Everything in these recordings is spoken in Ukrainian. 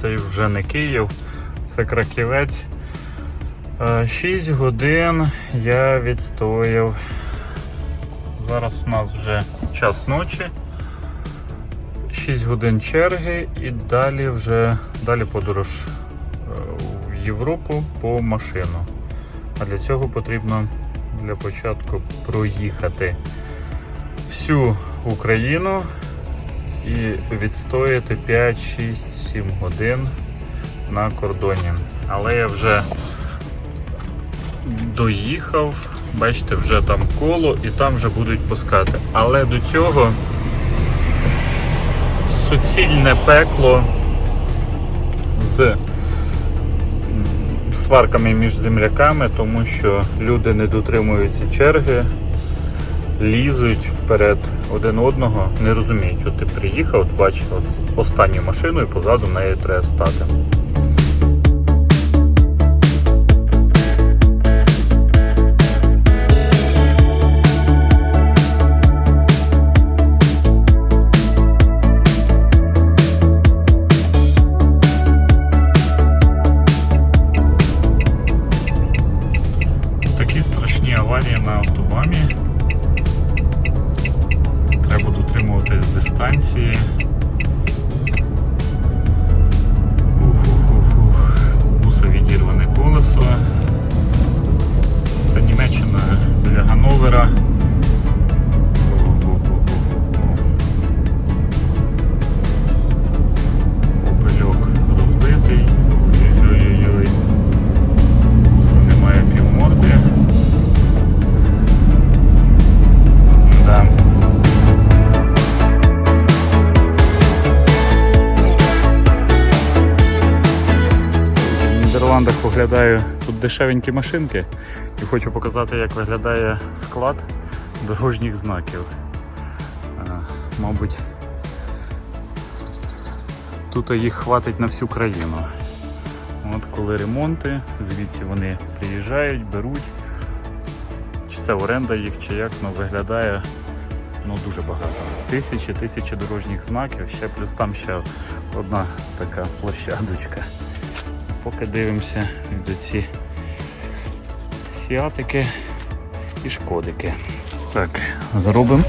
це вже не Київ, це Краківець. 6 годин я відстояв. Зараз у нас вже час ночі. 6 годин черги і далі вже далі подорож е, в Європу по машину. А для цього потрібно для початку проїхати всю Україну і відстояти 5, 6, 7 годин на кордоні. Але я вже доїхав, бачите, вже там коло і там вже будуть пускати. Але до цього суцільне пекло з сварками між земляками, тому що люди не дотримуються черги, лізуть вперед один одного, не розуміють. От ти приїхав, от бачиш от останню машину і позаду неї треба стати. Оглядаю тут дешевенькі машинки і хочу показати, як виглядає склад дорожніх знаків. Е, Мабуть, тут їх хватить на всю країну. От коли ремонти, звідси вони приїжджають, беруть. Чи це оренда їх, чи як, ну виглядає ну, дуже багато. Тисячі, тисячі дорожніх знаків, ще плюс там ще одна така площадочка. Поки дивимося до ці сіатики і шкодики. Так, зробимо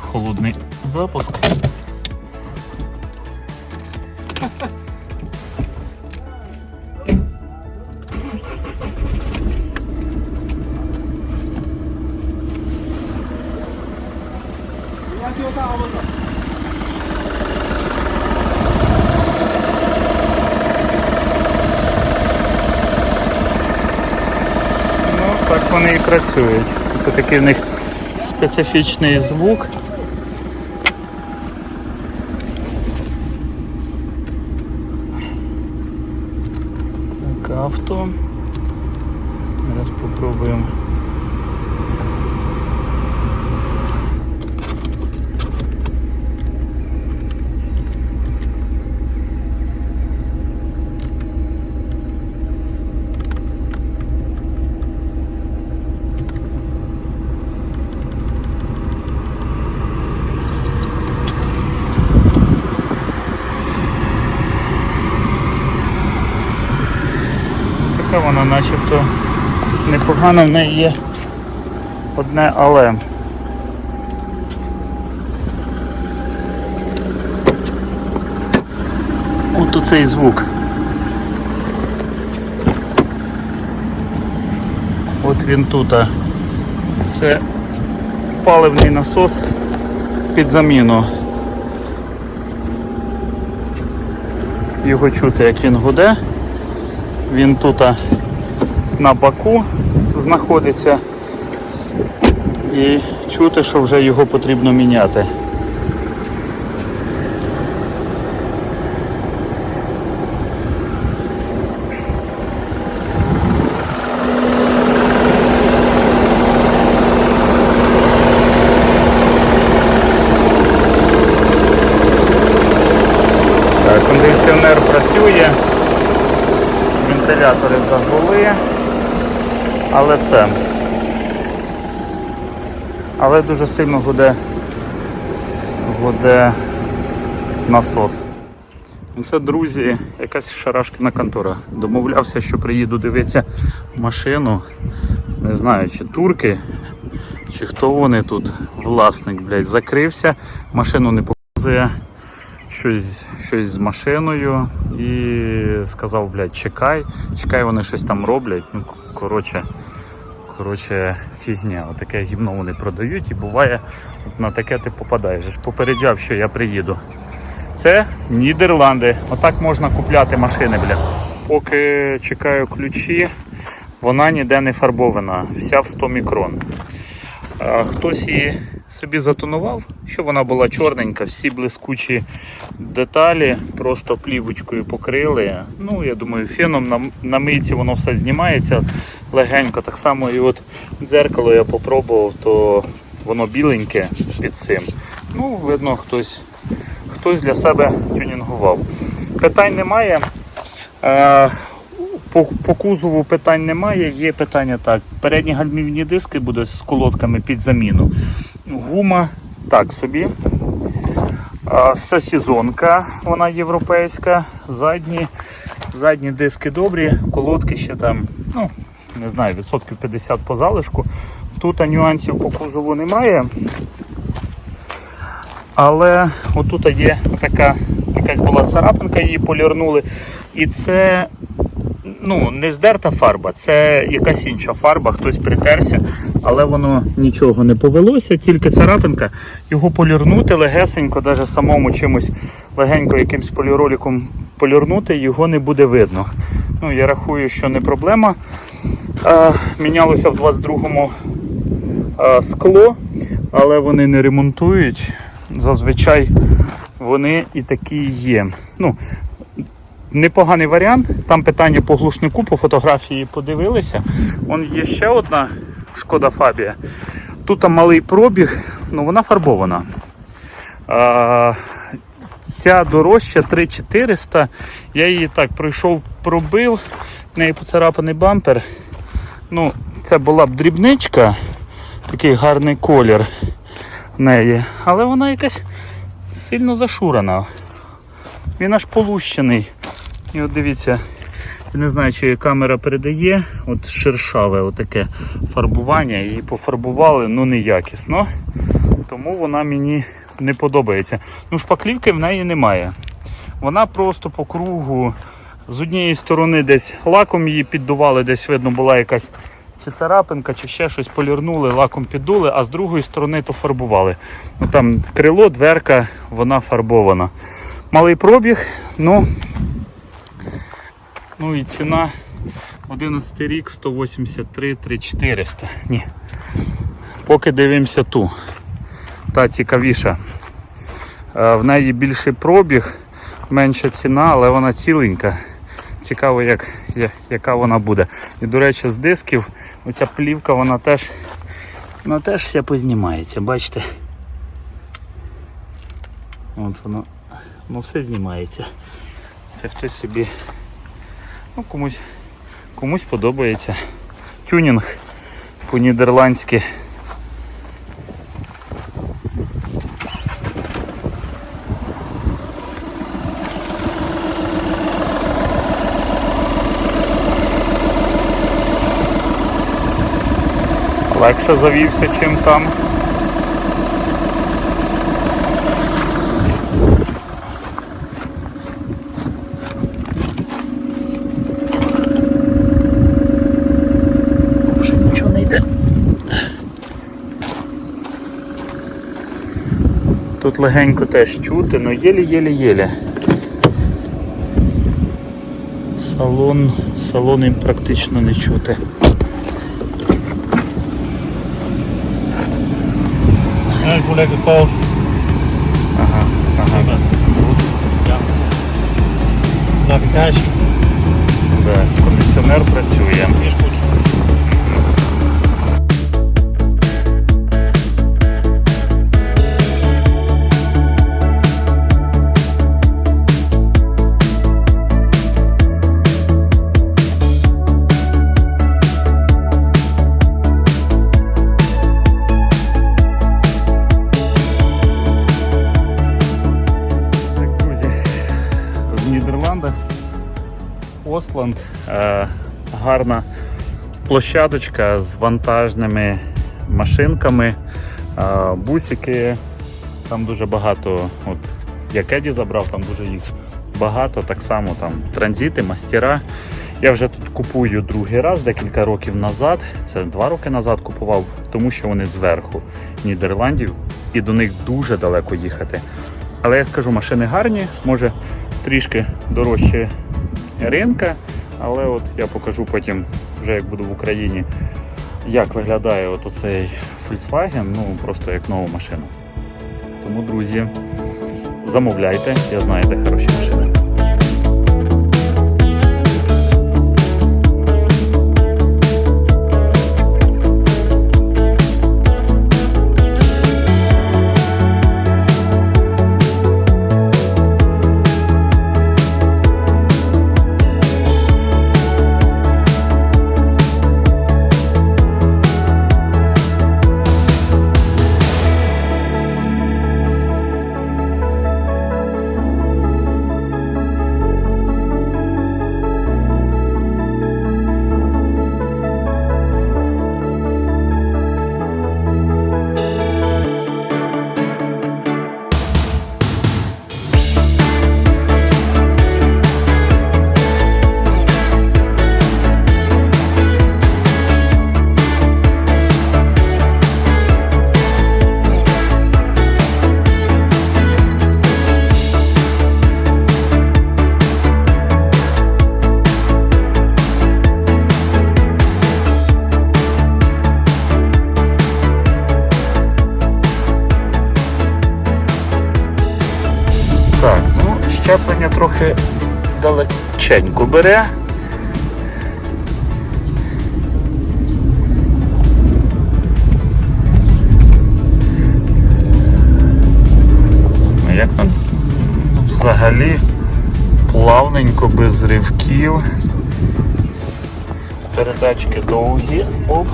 холодний запуск. Вони і працюють. Це такий в них специфічний звук. Так, авто. Зараз попробуємо. Така вона начебто непогана, в неї є одне але. От оцей звук. От він тут. Це паливний насос під заміну. Його чути, як він гуде. Він тут на баку знаходиться. І чути, що вже його потрібно міняти. Кондиціонер працює, вентилятори загули, але це. Але дуже сильно гуде, гуде насос. Це, друзі, якась шарашкіна контора. Домовлявся, що приїду дивитися машину. Не знаю, чи турки, чи хто вони тут. Власник, блядь, закрився, машину не показує. Щось, щось з машиною і сказав, блядь, чекай, чекай, вони щось там роблять. Ну, коротше, коротше, фігня. Отаке гімно вони продають і буває, от на таке ти попадаєш. Ж попереджав, що я приїду. Це Нідерланди. Отак можна купляти машини, бля. Поки чекаю ключі, вона ніде не фарбована, вся в 100 мікрон. Хтось її собі затонував, що вона була чорненька, всі блискучі деталі, просто плівочкою покрили. Ну, я думаю, феном на, на мийці воно все знімається легенько. Так само і от дзеркало я попробував, то воно біленьке під цим. Ну, видно, хтось хтось для себе тюнінгував. Питань немає. Е, По, по кузову питань немає. Є питання так. Передні гальмівні диски будуть з колодками під заміну. Гума так собі. Вся сезонка, вона європейська. Задні, задні диски добрі, колодки ще там, ну, не знаю, відсотків 50 по залишку. Тут нюансів по кузову немає. Але отут є така якась була царапинка, її полірнули. І це ну, не здерта фарба, це якась інша фарба, хтось притерся, але воно нічого не повелося, тільки царапинка. Його полірнути легесенько, навіть самому чимось легенько якимсь поліроліком полірнути, його не буде видно. Ну, я рахую, що не проблема. Е, мінялося в 22-му е, скло, але вони не ремонтують. Зазвичай вони і такі є. Ну, непоганий варіант. Там питання по глушнику, по фотографії подивилися. Вон є ще одна шкода Фабія. Тут там малий пробіг, ну вона фарбована. А, ця дорожча 3400. Я її так пройшов, пробив, в неї поцарапаний бампер. Ну, це була б дрібничка, такий гарний колір в неї, але вона якась сильно зашурена. Він аж полущений. І от дивіться, я не знаю, чи камера передає, от шершаве отаке фарбування, її пофарбували, ну неякісно. Тому вона мені не подобається. Ну, шпаклівки в неї немає. Вона просто по кругу. З однієї сторони десь лаком її піддували, десь видно була якась чи царапинка, чи ще щось полірнули, лаком піддули, а з другої сторони то фарбували. Ну, там крило, дверка, вона фарбована. Малий пробіг, ну, ну і ціна 11 рік 183 3400. Ні. Поки дивимося ту. Та цікавіша. Е, В неї більший пробіг, менша ціна, але вона ціленька. Цікаво, як, яка вона буде. І, до речі, з дисків оця плівка вона теж, вона теж вся познімається, бачите? От воно, ну все знімається. Це хтось собі, ну комусь, комусь подобається. Тюнінг по-нідерландськи. Легше завівся, чим там. Тут легенько теж чути, але єлі-єлі-єлі. Салон, салон їм практично не чути. Ага, ага. Да. Кондиціонер працює. В Остланд. Е, гарна площадочка з вантажними машинками, е, бусики. Там дуже багато. От, як Еді забрав, там дуже їх багато. Так само там транзити, мастера. Я вже тут купую другий раз, декілька років назад. Це два роки назад купував, тому що вони зверху Нідерландів і до них дуже далеко їхати. Але я скажу, машини гарні, може трішки дорожче ринка, але от я покажу потім, вже як буду в Україні, як виглядає от оцей Volkswagen, ну просто як нову машину. Тому, друзі, замовляйте, я знаю, де хороші машини. Щеплення трохи далеченько бере. Як там взагалі плавненько, без ривків. Передачки довгі. Оп.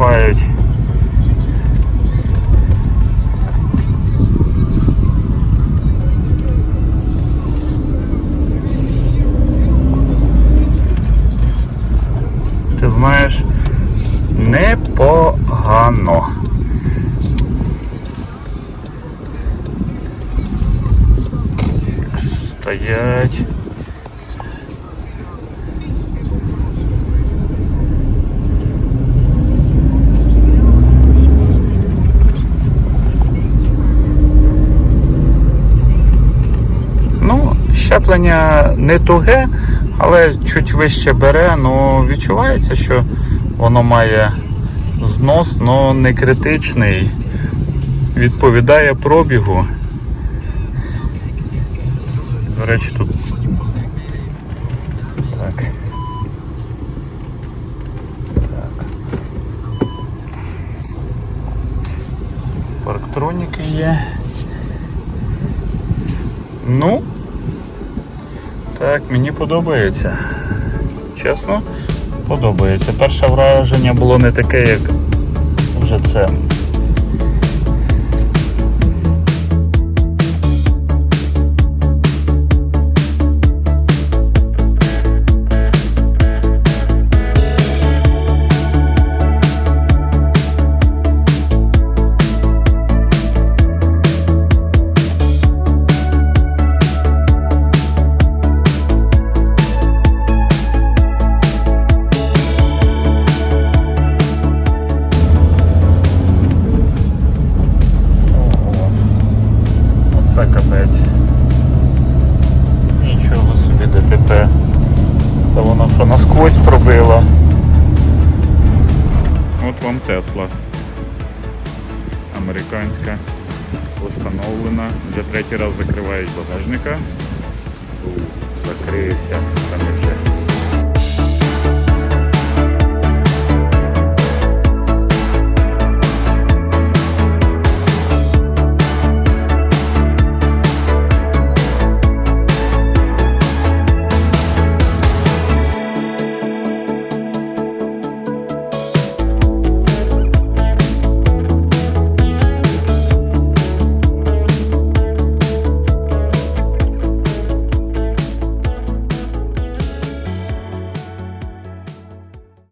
Тормоза. Ти знаєш, непогано. Стоять. Щеплення не туге, але чуть вище бере, ну відчувається, що воно має знос, але не критичний. Відповідає пробігу. До речі, тут. Так. Так. Парктроніки є. Ну. Так, мені подобається. Чесно, подобається. Перше враження було не таке, як вже це. Тесла. Американська. Встановлена. Вже третій раз закривають багажника. Закрився.